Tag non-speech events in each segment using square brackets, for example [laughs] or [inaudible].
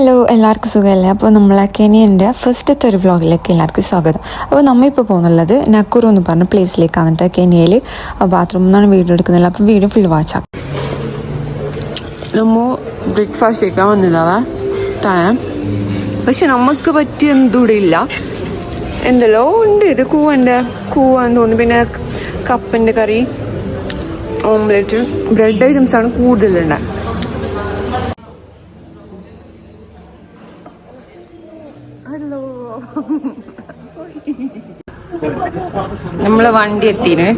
Hello എല്ലാവർക്കും സുഖമല്ലേ? അപ്പോൾ നമ്മൾ കെനിയന്റെ ഫസ്റ്റത്തെ ഒരു വ്ളോഗിലേക്ക് എല്ലാവർക്കും സ്വാഗതം. അപ്പോൾ നമ്മളിപ്പോൾ പോകുന്നുള്ളത് നക്കുറു എന്ന് പറഞ്ഞ പ്ലേസിലേക്കാണ് കേട്ടോ കെനിയയിൽ ബാത്റൂമിൽ നിന്നാണ് വീഡിയോ എടുക്കുന്നില്ല അപ്പോൾ വീഡിയോ ഫുൾ വാച്ചാം നമ്മ ബ്രേക്ക്ഫാസ്റ്റ് കഴിക്കാൻ വന്നതാവാ ടൈം പക്ഷെ നമുക്ക് പറ്റിയ എന്തൂടെ ഇല്ല. എന്തല്ലോ ഉണ്ട്. ഇത് കൂവന്റെ കൂവാന്ന് തോന്നുന്നു. പിന്നെ കപ്പന്റെ കറി ഓംലെറ്റ് ബ്രെഡ് ഐറ്റംസ് ആണ് നമ്മളെ വണ്ടി എത്തിന്.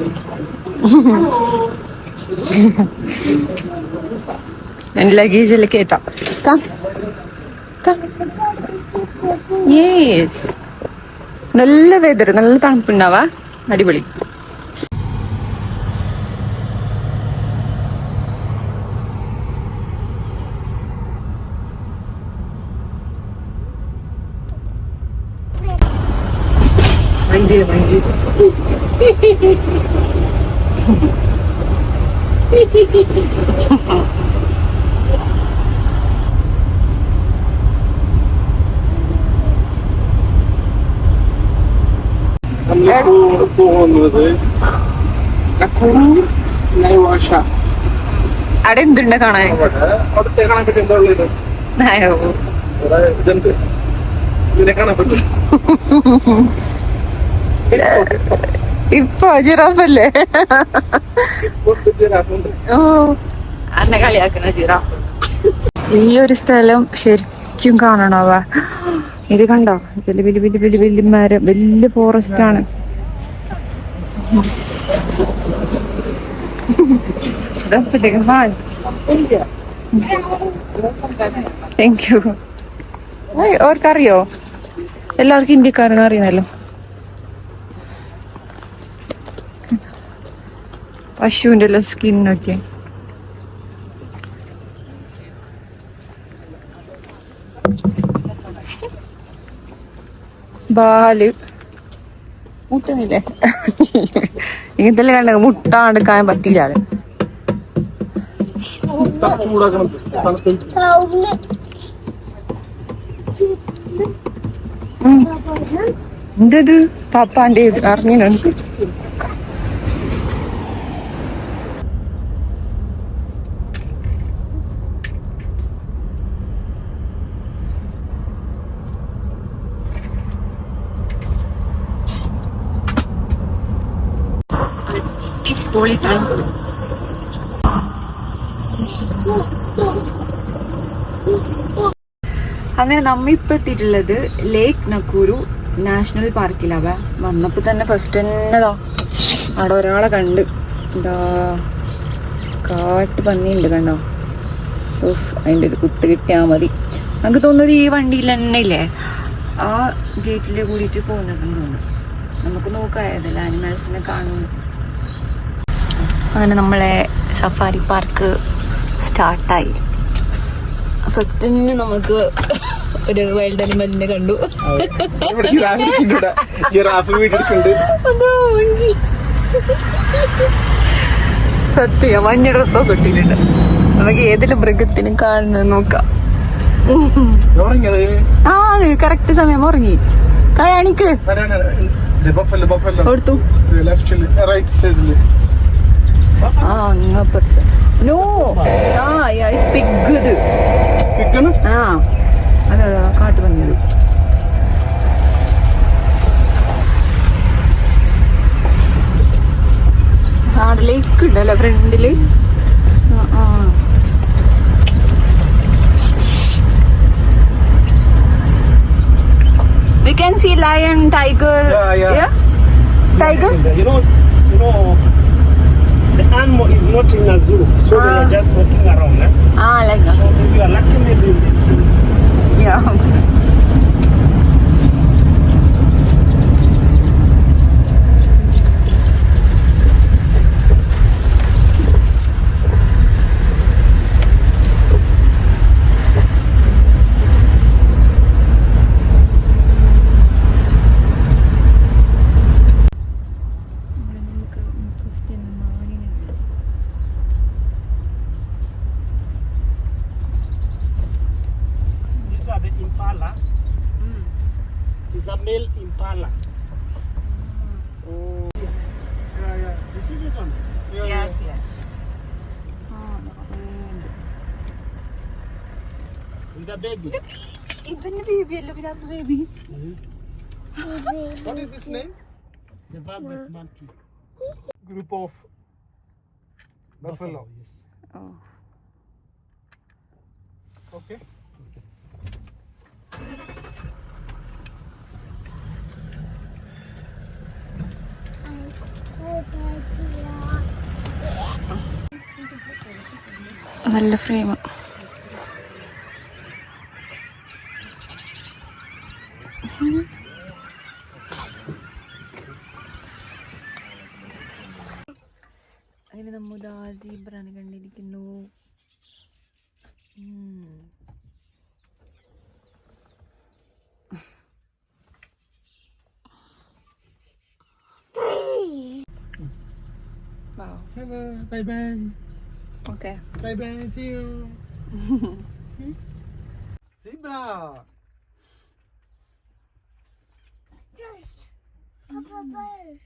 എന്റെ ലഗേജിൽ കേട്ടാം യേസ് നല്ല വെതർ നല്ല തണുപ്പുണ്ടാവാ. അടിപൊളി. നമ്മളിപ്പോ പോകുന്നത് നൈവാഷ അവിടെ എന്തുണ്ട് കാണാൻ? അവിടെ അവിടുത്തെ കാണാൻ പറ്റും എന്താ ഉള്ളത് ഇതുണ്ട്. ഇതിനെ കാണാൻ പറ്റും. [laughs] ഇപ്പൊ ജിറാഫല്ലേ. ഓ. അന്നെ കളിയാക്കുന്ന ജിറാഫ്. ഈ ഒരു സ്ഥലം ശരിക്കും കാണണവാ. ഇത് കണ്ടോ? ഇതിൽ വലിയ വലിയ വലിയ വലിയ മരം വലിയ ഫോറസ്റ്റ് ആണ്. താങ്ക് യു ഓർക്കറിയോ? എല്ലാവർക്കും ഇന്ത്യക്കാരെന്ന് അറിയുന്നല്ലോ. പശുവിന്റെ എല്ലാം സ്കിന്നൊക്കെ. ബാൽ. മുട്ടുന്നില്ലേ? ഇങ്ങനത്തെ കണ്ട? മുട്ട എടുക്കാൻ പറ്റില്ല അത്. എന്തത്? പാപ്പാന്റെ അറിഞ്ഞിട്ടുണ്ട് അങ്ങനെ നമ്മ ഇപ്പൊ എത്തിയിട്ടുള്ളത് ലേക്ക് നക്കൂരു നാഷണൽ പാർക്കിലാവ വന്നപ്പോ തന്നെ ഫസ്റ്റ് തന്നെതാ അവിടെ ഒരാളെ കണ്ട്. എന്താ കാട്ട് പന്നിയുണ്ട് കണ്ടോ? ഉഫ് അതിന്റെ ഇത് കുത്ത് കിട്ടിയാ മതി. നമുക്ക് തോന്നുന്നത് ഈ വണ്ടിയിൽ തന്നെ ഇല്ലേ? ആ ഗേറ്റിൽ കൂടിയിട്ട് പോകുന്നതെന്ന് തോന്നുന്നു. നമുക്ക് നോക്കായതല്ല ആനിമൽസിനെ കാണുന്നു അങ്ങനെ നമ്മളെ സഫാരി പാർക്ക് സ്റ്റാർട്ടായി. ഫസ്റ്റ് തന്നെ നമുക്ക് ഒരു വൈൽഡ് അനിമലിനെ കണ്ടു. സത്യം മഞ്ഞ ഡ്രസ്സൊക്കെ ഇട്ടിട്ടുണ്ട്. നമുക്ക് ഏതെങ്കിലും മൃഗത്തിനും കാണുന്നത് നോക്കാം. ആ കറക്റ്റ് സമയം ഉറങ്ങി. കൊടുത്തു ലെഫ്റ്റിൽ റൈറ്റ് സൈഡിൽ ആ അങ്ങപ്പുറത്ത് നോ ആ പിഗ് ഇത് ആ അതെ കാട്ടു വന്നത് അവിടെ ലേക്ക് ഉണ്ടല്ലോ ഫ്രണ്ടിൽ ആ. We can see lion, tiger. Yeah, yeah. Tiger? You know, you know, animal is not in a zoo, so ah. they are ah. just walking around. Eh? Ah, like that. So if you are lucky, maybe you will see. Yeah. Christian is a male impala. Oh. Yeah, yeah. You see this one? Yeah, yes, yeah. yes. And the baby. The baby. The baby. Look at the baby. Mm -hmm. what is this name? The velvet yeah. monkey. Group of buffalo. buffalo yes. Oh. Okay. നല്ല frame അങ്ങനെ നമ്മൾ സീബ്രാണ് കണ്ടിരിക്കുന്നു. Hello. Bye bye. Okay. Bye bye. See you. [laughs] Zebra. Just Papa Bear.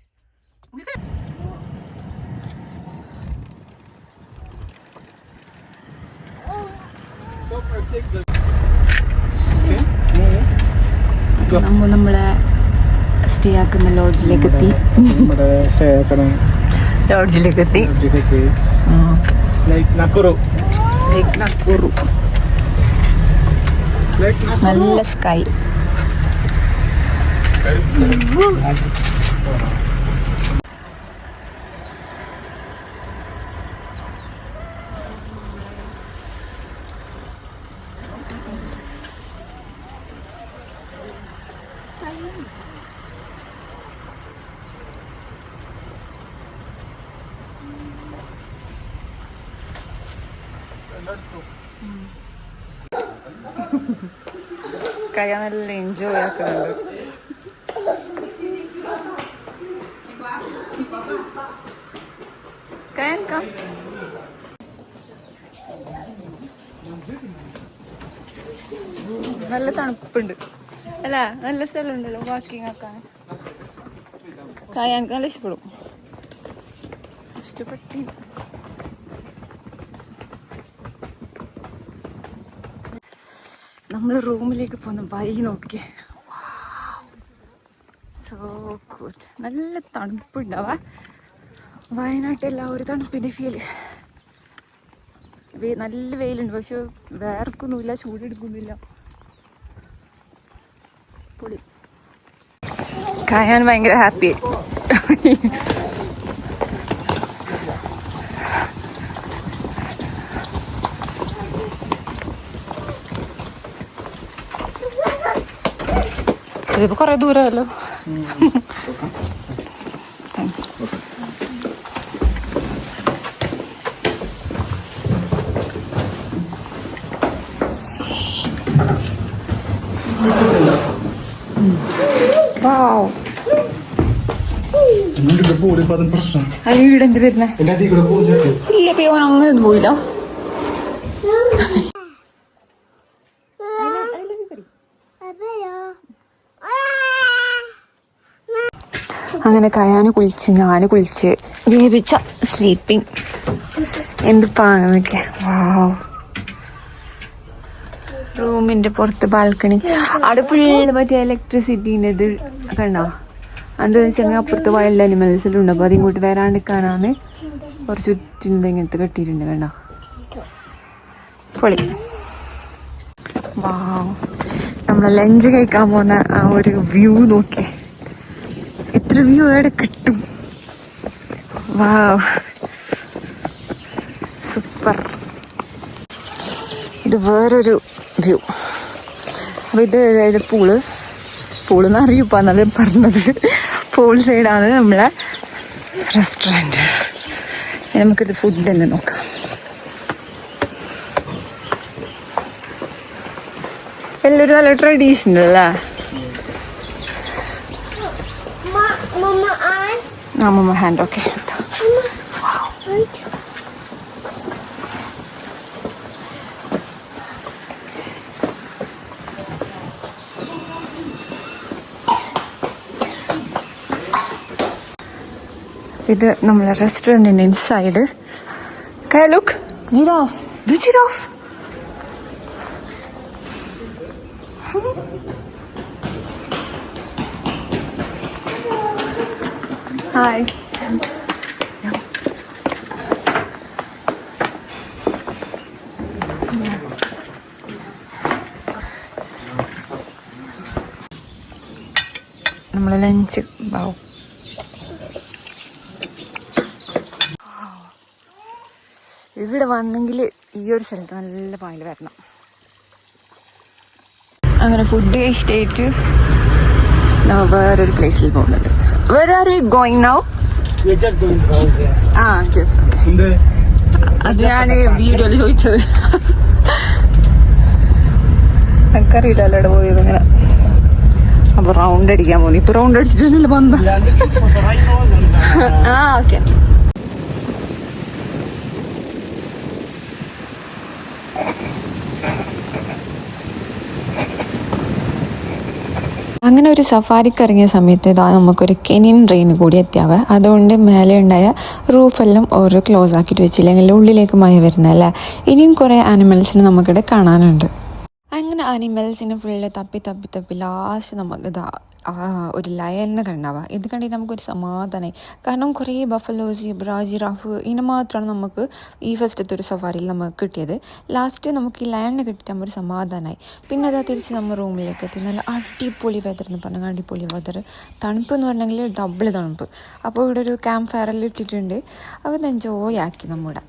നമ്മ നമ്മളെ stay ആക്കുന്ന ലോഡ്ജിലേക്ക് എത്തി നമ്മുടെ ശേഖരം ലോഡ്ജിലേക്ക് എത്തി like Nakuru like Nakuru like നല്ല സ്കൈ കയ നല്ല എൻജോയ് ആക്കുന്നുണ്ട് കയൻ കം. നല്ല തണുപ്പുണ്ട്. അല്ല നല്ല സ്ഥലമുണ്ടല്ലോ വാക്കിംഗ് ആക്കാൻ കയാൻ നല്ല ഇഷ്ടപ്പെടും. ഇഷ്ടപ്പെട്ടി നമ്മൾ റൂമിലേക്ക് പോകുന്ന ബൈ നോക്കി സോ ഗുഡ് നല്ല തണുപ്പുണ്ടാവാ. വയനാട്ടിൽ ആ ഒരു തണുപ്പിന്റെ ഫീൽ നല്ല വെയിലുണ്ട്. പക്ഷെ വേർക്കൊന്നുമില്ല ചൂടെടുക്കുന്നില്ല. പൊളി. കായാൻ ഭയങ്കര ഹാപ്പി ഇതിപ്പോ കൊറേ ദൂരമല്ലോ താങ്ക്സ് വാവ് എന്നിട്ട് പോലും ഇപ്പൊ അതും പ്രശ്നം അത് വീട് എന്ത് വരുന്നേ? ഇല്ല. ഓൻ അങ്ങനെ ഒന്നും പോയില്ല. അങ്ങനെ കയാന് കുളിച്ച് ഞാൻ കുളിച്ച്. ജയിപ്പിച്ച സ്ലീപ്പിംഗ് എന്ത് പാങ്ങൊക്കെ വാവ് റൂമിന്റെ പുറത്ത് ബാൽക്കണി അവിടെ ഫുള്ള് മറ്റേ ഇലക്ട്രിസിറ്റീന്റെ ഇത് കണ്ടോ എന്താണെന്ന് വെച്ചാൽ അപ്പുറത്ത് വൈൽഡ് അനിമൽസ് ഉണ്ട്. അപ്പോൾ അതിങ്ങോട്ട് വരാണ്ടിരിക്കാനാണ് കുറച്ച് ചുറ്റിന്റെ ഇങ്ങനത്തെ കെട്ടിയിട്ടുണ്ട് കണ്ടോ? പൊളി. വാവ് നമ്മളെ ലഞ്ച് കഴിക്കാൻ പോകുന്ന ആ ഒരു വ്യൂ നോക്കിയേ. വ്യൂ അവിടെ കിട്ടും? വാവ്. സൂപ്പർ. ഇത് വേറൊരു വ്യൂ. അപ്പൊ ഇത് അതായത് പൂൾ. പൂൾ എന്ന് അറിയൂപ്പാ എന്നാലും പറഞ്ഞത്. പൂൾ സൈഡാണ് നമ്മളെ റെസ്റ്റോറന്റ്. നമുക്കിത് ഫുഡ് എന്ന് നോക്കാം. എല്ലാവരും നല്ല ട്രഡീഷണൽ അല്ലേ? No, I'm on my hand. Okay. Wow. This is our restaurant inside. Can I look? Giraffe. The giraffe? Hi നമ്മളെ ലഞ്ച് ബാവും ഇവിടെ വന്നെങ്കിൽ ഈ ഒരു സ്ഥലത്ത് നല്ല പായൽ വരണം. അങ്ങനെ ഫുഡ് കഴിച്ചിട്ടേറ്റ് നമ്മൾ വേറൊരു പ്ലേസിൽ പോകുന്നുണ്ട് വേറെ are we going now? We're just going around here. ആ ജസ്റ്റ് എന്ത് അത് ഞാൻ വീഡിയോയിൽ ചോദിച്ചത് എനിക്കറിയില്ലല്ലോ ഇവിടെ പോയത് ഇങ്ങനെ അപ്പൊ റൗണ്ട് അടിക്കാൻ പോകുന്നു ഇപ്പൊ റൗണ്ട് അടിച്ചിട്ടുണ്ടല്ലോ പന്ത ആ are [laughs] അങ്ങനെ ഒരു സഫാരിക്ക് ഇറങ്ങിയ സമയത്ത് ഇതാ നമുക്കൊരു കെനിയൻ ട്രെയിൻ കൂടി എത്തിയാവ്. അതുകൊണ്ട് മേലെ ഉണ്ടായ റൂഫെല്ലാം ഓരോ ക്ലോസ് ആക്കിയിട്ട് വെച്ചില്ലെങ്കിൽ ഉള്ളിലേക്ക് മഴ വരുന്നതല്ലേ? ഇനിയും കുറേ ആനിമൽസിനെ നമുക്കിവിടെ കാണാനുണ്ട്. അങ്ങനെ ആനിമൽസിനെ ഫുള്ള് തപ്പി തപ്പി തപ്പി ലാസ്റ്റ് നമുക്ക് ഇതാ ഒരു ലയനെ കണ്ടാവുക ഇത് കണ്ടിട്ട് നമുക്കൊരു സമാധാനമായി കാരണം കുറേ ബഫലോ സീബ്ര ജിറാഫ് ഇതിനെ മാത്രമാണ് നമുക്ക് ഈ ഫസ്റ്റത്തെ ഒരു സഫാരിയിൽ നമുക്ക് കിട്ടിയത്. ലാസ്റ്റ് നമുക്ക് ഈ ലയണിനെ കിട്ടിയിട്ട് ഒരു സമാധാനമായി പിന്നെ അതാ തിരിച്ച് നമ്മൾ റൂമിലേക്ക് എത്തി. നല്ല അടിപൊളി വെതർ എന്ന് പറഞ്ഞാൽ അടിപൊളി വെതർ തണുപ്പ് എന്ന് പറഞ്ഞെങ്കിൽ ഡബിൾ തണുപ്പ്. അപ്പോൾ ഇവിടെ ഒരു ക്യാമ്പ് ഫയറിൽ ഇട്ടിട്ടുണ്ട്. അപ്പോൾ എൻജോയ് ആക്കി നമ്മുടെ.